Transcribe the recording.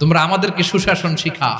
তোমরা আমাদেরকে সুশাসন শিখা